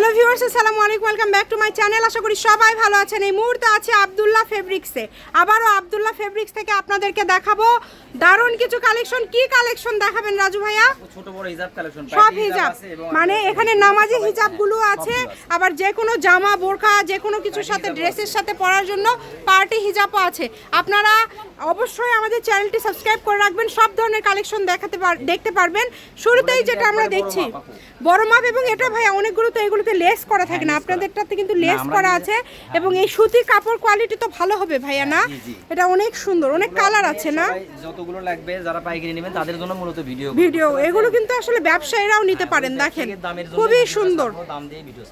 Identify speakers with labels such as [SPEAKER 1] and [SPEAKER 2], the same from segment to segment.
[SPEAKER 1] Hello viewers আসসালামু আলাইকুম welcome back to my channel আশা করি সবাই ভালো আছেন এই মুহূর্তে আছে আবদুল্লাহ ফেব্রিক্সে আবারও আবদুল্লাহ ফেব্রিক্স থেকে আপনাদেরকে দেখাবো দারুণ কিছু কালেকশন কি কালেকশন দেখাবেন রাজু ভাইয়া
[SPEAKER 2] ছোট বড় হিজাব কালেকশন
[SPEAKER 1] সব হিজাব মানে এখানে নামাজি হিজাবগুলো আছে। আবার যে কোনো জামা বোরখা যে কোনো কিছুর সাথে ড্রেসের সাথে পরার জন্য পার্টি হিজাবও আছে। আপনারা অবশ্যই আমাদের চ্যানেলটি সাবস্ক্রাইব করে রাখবেন। সব ধরনের কালেকশন দেখাতে দেখতে পারবেন। শুরুতেই যেটা আমরা দেখছি বড় মাপ এবং এটা ভাইয়া অনেকগুলো তো এগুলোতে লেস করা থাকে না আপনাদেরটাতে কিন্তু লেস করা আছে এবং এই সুতির কাপড় কোয়ালিটি তো ভালো হবে ভাইয়া না?
[SPEAKER 2] জি।
[SPEAKER 1] এটা অনেক সুন্দর অনেক কালার আছে না?
[SPEAKER 2] যতগুলো লাগবে যারা পাইকারি নেবেন তাদের জন্য মূলত ভিডিও
[SPEAKER 1] ভিডিও এগুলো কিন্তু আসলে ব্যবসায়ীরাও নিতে পারেন দেখেন খুবই সুন্দর।
[SPEAKER 2] দাম দিয়ে ভিডিও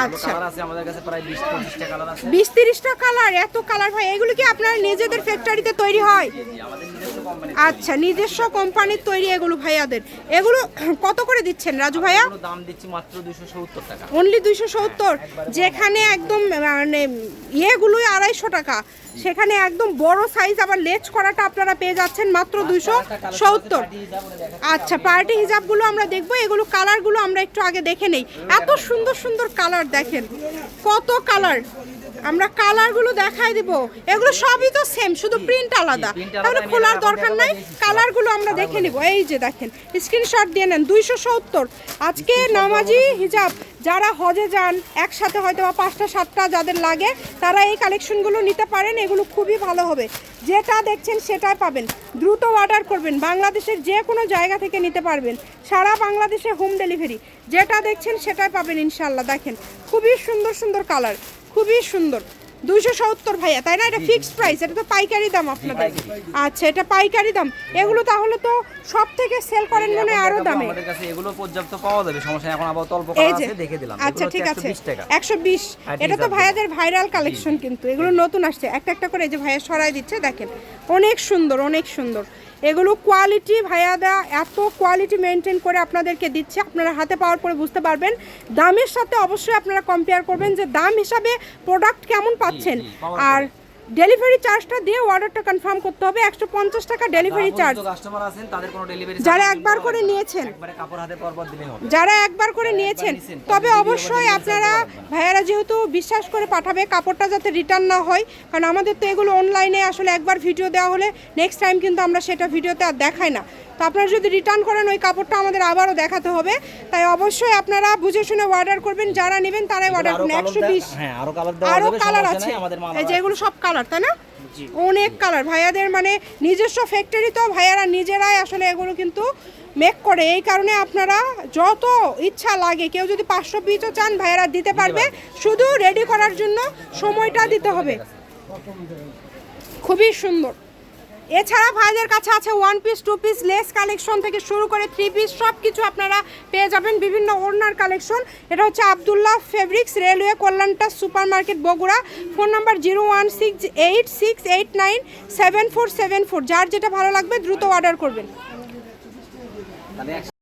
[SPEAKER 1] আচ্ছা।
[SPEAKER 2] কালার আছে আমাদের কাছে প্রায় 20 25টা কালার আছে।
[SPEAKER 1] বিশ তিরিশটা কালার এত কালার ভাই এগুলো কি আপনার নিজেদের ফ্যাক্টরিতে তৈরি হয়?
[SPEAKER 2] আমাদের
[SPEAKER 1] আচ্ছা নিজস্ব কোম্পানির তৈরি এগুলো ভাইয়াদের। এগুলো কত করে দিচ্ছেন রাজু ভাইয়া?
[SPEAKER 2] দাম দিচ্ছি মাত্র 270 টাকা।
[SPEAKER 1] অনলি দুইশো সত্তর? যেখানে একদম মানে ইয়েগুলোই আড়াইশো টাকা। সেখানে একদম বড় সাইজ আবার লেজ করাটা আপনারা পেয়ে যাচ্ছেন মাত্র দুইশো সত্তর। আচ্ছা পার্টি হিজাবগুলো আমরা দেখব এগুলো কালারগুলো আমরা একটু আগে দেখে নেই। এত সুন্দর সুন্দর কালার দেখেন। কত কালার আমরা কালারগুলো দেখাই দিব। এগুলো সবই তো সেম শুধু প্রিন্ট আলাদা। তাহলে খোলার দরকার নাই। কালারগুলো আমরা দেখে নিব। এই যে দেখেন স্ক্রিনশট দিয়ে নেন দুইশো সত্তর। আজকে নামাজি হিজাব যারা হজে যান একসাথে হয়তো বা পাঁচটা সাতটা যাদের লাগে তারা এই কালেকশনগুলো নিতে পারেন এগুলো খুবই ভালো হবে। যেটা দেখছেন সেটাই পাবেন। দ্রুত অর্ডার করবেন। বাংলাদেশের যে কোনো জায়গা থেকে নিতে পারবেন। সারা বাংলাদেশে হোম ডেলিভারি যেটা দেখছেন সেটাই পাবেন ইনশাল্লাহ দেখেন খুবই সুন্দর সুন্দর কালার খুবই সুন্দর। দুইশো সত্তর ভাইয়া তাই না? এটা ফিক্সড প্রাইস এটা তো পাইকারি দাম আপনাদের। আচ্ছা এটা পাইকারি দাম। এগুলো তাহলে তো সব থেকে সেল করেন মনে
[SPEAKER 2] আরও
[SPEAKER 1] দামে।
[SPEAKER 2] আমাদের কাছে এগুলো পর্যাপ্ত পাওয়া যাবে সমস্যা এখন আবার অল্প আছে দেখে দিলাম।
[SPEAKER 1] আচ্ছা ঠিক আছে।
[SPEAKER 2] 120
[SPEAKER 1] একশো বিশ। এটা তো ভাইয়াদের ভাইরাল কালেকশন কিন্তু এগুলো নতুন আসছে। একটা একটা করে এই যে ভাইয়া সরাই দিচ্ছে দেখেন। অনেক সুন্দর অনেক সুন্দর। এগুলো কোয়ালিটি ভাইয়াদা এত কোয়ালিটি মেনটেন করে আপনাদেরকে দিচ্ছে আপনারা হাতে পাওয়ার পরে বুঝতে পারবেন। দামের সাথে অবশ্যই আপনারা কম্পেয়ার করবেন যে দাম হিসাবে প্রোডাক্ট কেমন পাচ্ছেন। আর ডেলিভারি চার্জটা দিয়ে অর্ডারটা কনফার্ম করতে হবে। একশো পঞ্চাশ টাকা ডেলিভারি চার্জ
[SPEAKER 2] কাস্টমার আছেন তাদের কোনো ডেলিভারি
[SPEAKER 1] যারা একবার করে নিয়েছেন।
[SPEAKER 2] একবারে কাপড় হাতে পরপর দিলেই হবে।
[SPEAKER 1] যারা একবার করে নিয়েছেন তবে অবশ্যই আপনারা ভাইয়ারা যেহেতু বিশ্বাস করে পাঠাবে কাপড়টা যাতে রিটার্ন না হয় কারণ আমাদের তো এগুলো অনলাইনে আসলে একবার ভিডিও দেওয়া হলে নেক্সট টাইম কিন্তু আমরা সেটা ভিডিওতে আর দেখাই না। তো আপনারা যদি রিটার্ন করেন ওই কাপড়টা আমাদের আবারও দেখাতে হবে। তাই অবশ্যই আপনারা বুঝে শুনে অর্ডার করবেন। যারা নেবেন তারাই অর্ডার করবেন একশো বিশ।
[SPEAKER 2] হ্যাঁ আরও কালার
[SPEAKER 1] আছে
[SPEAKER 2] নেই, আমাদের মাল
[SPEAKER 1] এই যে এগুলো সব কালার তাই না? অনেক কালার ভাইয়াদের মানে নিজস্ব ফ্যাক্টরি তো ভাইয়ারা নিজেরাই আসলে এগুলো কিন্তু মেক করে। এই কারণে আপনারা যত ইচ্ছা লাগে কেউ যদি পাঁচশো পিসও চান ভাইয়ারা দিতে পারবে। শুধু রেডি করার জন্য সময়টা দিতে হবে। খুবই সুন্দর। এছাড়া ভাইদের কাছে আছে one piece two piece lace collection থেকে শুরু করে থ্রি পিস সব কিছু আপনারা পেয়ে যাবেন। বিভিন্ন ওড়নার কালেকশন এটা হচ্ছে Abdullah fabrics railway কল্যাণটা super market Bogura. Phone number zero one six eight six eight nine seven four seven four যার যেটা ভালো লাগবে দ্রুত অর্ডার করবেন।
[SPEAKER 2] তাহলে